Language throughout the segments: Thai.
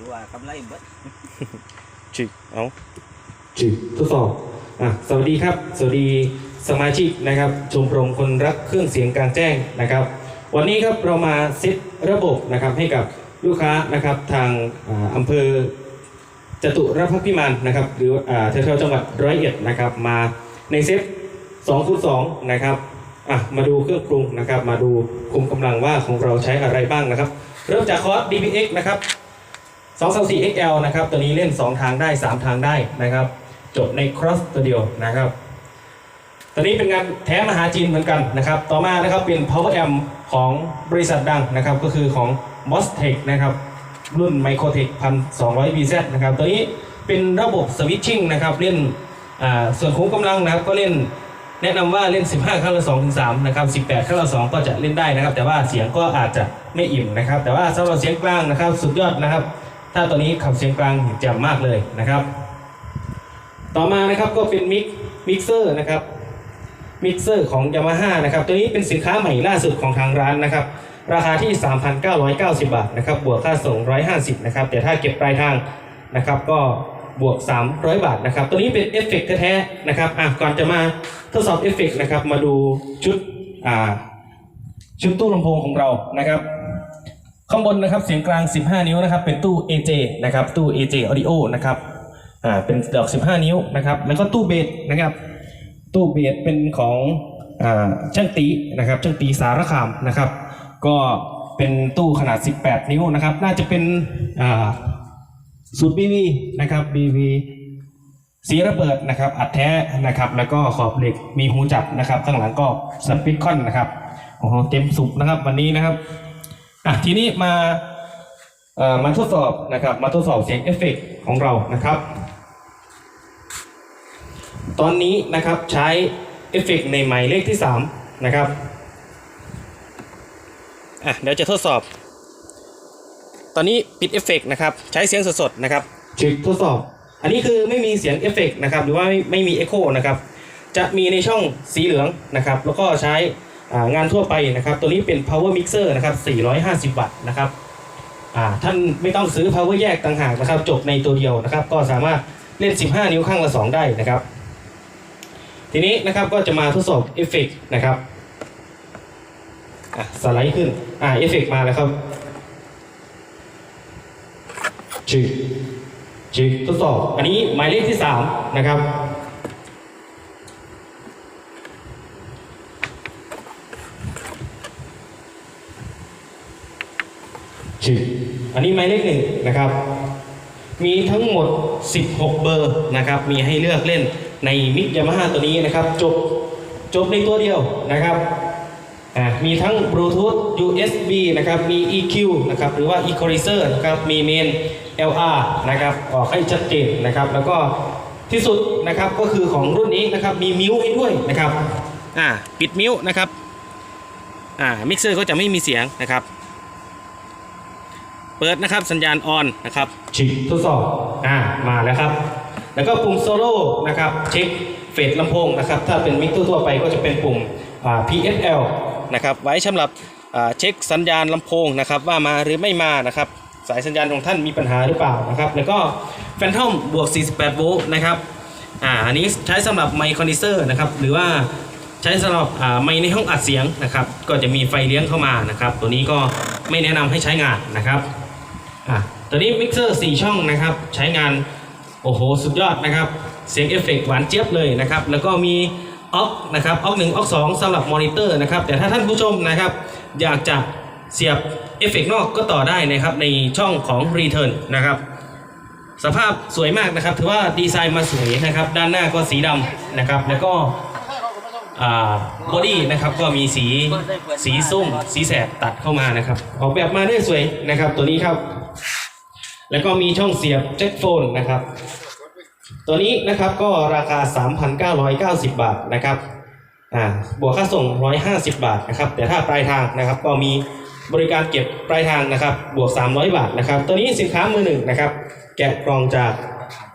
ถือว่ากำไรเบิดจิกเอาจิกทดสอบอะสวัสดีครับ สวัสดีสมาชิกนะครับชมรมคนรักเครื่องเสียงกลางแจ้งนะครับ วันนี้ครับเรามาเซตระบบนะครับให้กับลูกค้านะครับทางอ่าอำเภอจตุรพักษ์พิมานนะครับหรืออ่าแถวๆจังหวัดร้อยเอ็ดนะครับมาในเซต2คูณ2นะครับอะมาดูเครื่องปรุงนะครับ มาดูคุมกำลังว่าของเราใช้อะไรบ้างนะครับ เริ่มจากคอร์ส DPX นะครับ 2 3 4 XL นะครับ ตัวนี้เล่น 2 ทางได้ 3 ทางได้นะครับ จบใน cross ตัวเดียวนะครับ ตัวนี้เป็นงานแท้มหาจีนเหมือนกันนะครับ ต่อมานะครับเป็น power amp ของบริษัทดังนะครับ ก็คือของ Mostech นะครับ รุ่น Microtech 1200 BZ นะครับ ตัวนี้เป็นระบบ switching นะครับ เล่นส่วนคุ้มกำลังนะครับ ก็เล่นแนะนำว่าเล่น 15ครั้งละ2ถึง3นะครับ 18ครั้งละ2ก็จะเล่นได้นะครับ แต่ว่าเสียงก็อาจจะไม่อิ่มนะครับ แต่ว่าสำหรับเสียงกลางนะครับ สุดยอดนะครับ ถ้าตัวนี้ขับเสียงกลางแจ่มมากเลยนะครับ ต่อมานะครับก็เป็นมิกมิกเซอร์นะครับมิกเซอร์ของ Yamaha นะครับ ตัวนี้เป็นสินค้าใหม่ล่าสุดของทางร้านนะครับ ราคาที่ 3,990 บาทนะครับ บวกค่าส่ง 150 นะครับ แต่ถ้าเก็บปลายทางนะครับ ก็บวก 300 บาทนะครับ ตัวนี้เป็นเอฟเฟกต์แท้ๆนะครับ อะ ก่อนจะมาทดสอบเอฟเฟกต์นะครับ มาดูชุด อ่า ชุดตู้ลำโพงของเรานะครับ ข้างบนนะครับเสียงกลาง 15 นิ้วนะครับเป็นตู้ AJ นะครับตู้ AJ Audio นะครับอ่าเป็นดอก 15 นิ้วนะครับแล้วก็ตู้เบสนะครับตู้เบสเป็นของอ่าช่างตีนะครับช่างตีสารคามนะครับ ก็เป็นตู้ขนาด 18 นิ้วนะครับน่าจะเป็นอ่าสูตร BV นะครับ BV สีระเบิดนะครับอัดแท้นะครับแล้วก็ขอบเหล็กมีหูจับนะครับ ข้างหลังก็สปิคอนนะครับโอ้โหเต็มสุกนะครับวันนี้นะครับ อะทีนี้มาเอ่อมาทดสอบนะครับ มาทดสอบเสียงเอฟเฟกต์ของเรานะครับ ตอนนี้นะครับใช้เอฟเฟกต์ในหมายเลขที่ 3 นะครับอะเดี๋ยวจะทดสอบ ตอนนี้ปิดเอฟเฟกต์นะครับใช้เสียงสดๆนะครับจึกทดสอบ อันนี้คือไม่มีเสียงเอฟเฟกต์นะครับหรือว่าไม่ไม่มีเอ็โคนะครับจะมีในช่องสีเหลืองนะครับ แล้วก็ใช้ งานทั่วไปนะครับ ตัวนี้เป็น power mixer นะครับ 450 วัตต์นะครับท่านไม่ต้องซื้อ power แยกต่างหากนะครับ จบในตัวเดียวนะครับ ก็สามารถเล่น 15 นิ้วข้างละ 2 ได้นะครับ ทีนี้นะครับก็จะมาทดสอบเอฟเฟกต์นะครับสไลด์ขึ้นอ่าเอฟเฟกต์มาแล้วครับจึกจึกทดสอบ อันนี้หมายเลขที่ 3 นะครับ ชื่ออันนี้หมายเลขหนึ่งนะครับ มีทั้งหมด 16 เบอร์นะครับ มีให้เลือกเล่นในมิกยามาฮ่าตัวนี้นะครับ จบจบในตัวเดียวนะครับอ่ามีทั้งบลูทูธ USB นะครับ มี EQ นะครับ หรือว่า Equalizer นะครับ มีเมน LR นะครับ ออกให้ชัดเจนนะครับ แล้วก็ที่สุดนะครับก็คือของรุ่นนี้นะครับ มีมิวให้ด้วยนะครับ อ่า ปิดมิวนะครับ อ่า มิกเซอร์ก็จะไม่มีเสียงนะครับ เปิดนะครับสัญญาณออนนะครับชิคทดสอบอ่ามาแล้วครับ แล้วก็ปุ่มโซโล่นะครับเช็คเฟสลำโพงนะครับ ถ้าเป็นมิกทั่วไปก็จะเป็นปุ่ม PSL นะครับไว้สำหรับเช็คสัญญาณลำโพงนะครับว่ามาหรือไม่มานะครับสายสัญญาณของท่านมีปัญหาหรือเปล่านะครับแล้วก็แฟนทอมบวก 48 โวลต์นะครับอ่าอันนี้ใช้สำหรับไมค์คอนดิเซอร์นะครับหรือว่าใช้สำหรับอ่าไมค์ในห้องอัดเสียงนะครับก็จะมีไฟเลี้ยงเข้ามานะครับตัวนี้ก็ไม่แนะนำให้ใช้งานนะครับ อะตัวนี้มิกเซอร์4ช่องนะครับ ใช้งาน โอ้โห สุดยอดนะครับ เสียงเอฟเฟกต์หวานเจี๊ยบเลยนะครับ แล้วก็มีออกนะครับออกหนึ่งออกสองสำหรับมอนิเตอร์นะครับ แต่ถ้าท่านผู้ชมนะครับ อยากจะเสียบเอฟเฟกต์นอกก็ต่อได้นะครับ ในช่องของ Return นะครับ สภาพสวยมากนะครับ ถือว่าดีไซน์มาสวยนะครับ ด้านหน้าก็สีดำนะครับ แล้วก็บอดี้นะครับก็มีสีสีส้มสีแสดตัดเข้ามานะครับ ออกแบบมาได้สวยนะครับตัวนี้ครับ แล้วก็มีช่องเสียบแจ็คโฟนนะครับ ตัวนี้นะครับก็ราคา 3,990 บาทนะครับอ่าบวกค่าส่ง 150 บาทนะครับ แต่ถ้าปลายทางนะครับก็มีบริการเก็บปลายทางนะครับ บวก 300 บาทนะครับ ตัวนี้สินค้ามือหนึ่งนะครับ แกะกล่องจาก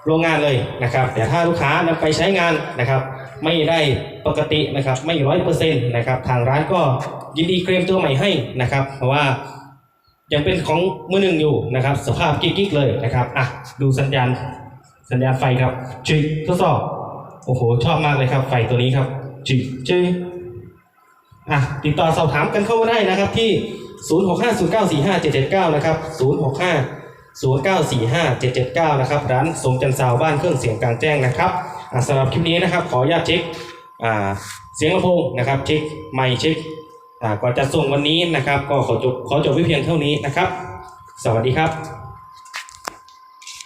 โรงงานเลยนะครับ แต่ถ้าลูกค้านำไปใช้งานนะครับ ไม่ได้ปกตินะครับ ไม่ร้อยเปอร์เซ็นต์นะครับ ทางร้านก็ยินดีเคลมตัวใหม่ให้นะครับ เพราะว่า ยังเป็นของมือหนึ่งอยู่นะครับ สภาพกิ๊กๆเลยนะครับอะดูสัญญาณสัญญาณไฟครับจิทดสอบโอ้โหชอบมากเลยครับ ไฟตัวนี้ครับจิจิอะติดต่อสอบถามกันเข้ามาได้นะครับที่ 0650945779 นะครับ 0650945779 นะครับ ร้านสมจันทร์ซาวบ้านเครื่องเสียงกลางแจ้งนะครับอะสำหรับคลิปนี้นะครับ ขออนุญาตเช็คอ่าเสียงลำโพงนะครับ เช็คไมค์เช็ค ก่อนจะส่งวันนี้นะครับ ก็ขอจบขอจบไว้เพียงเท่านี้นะครับ สวัสดีครับ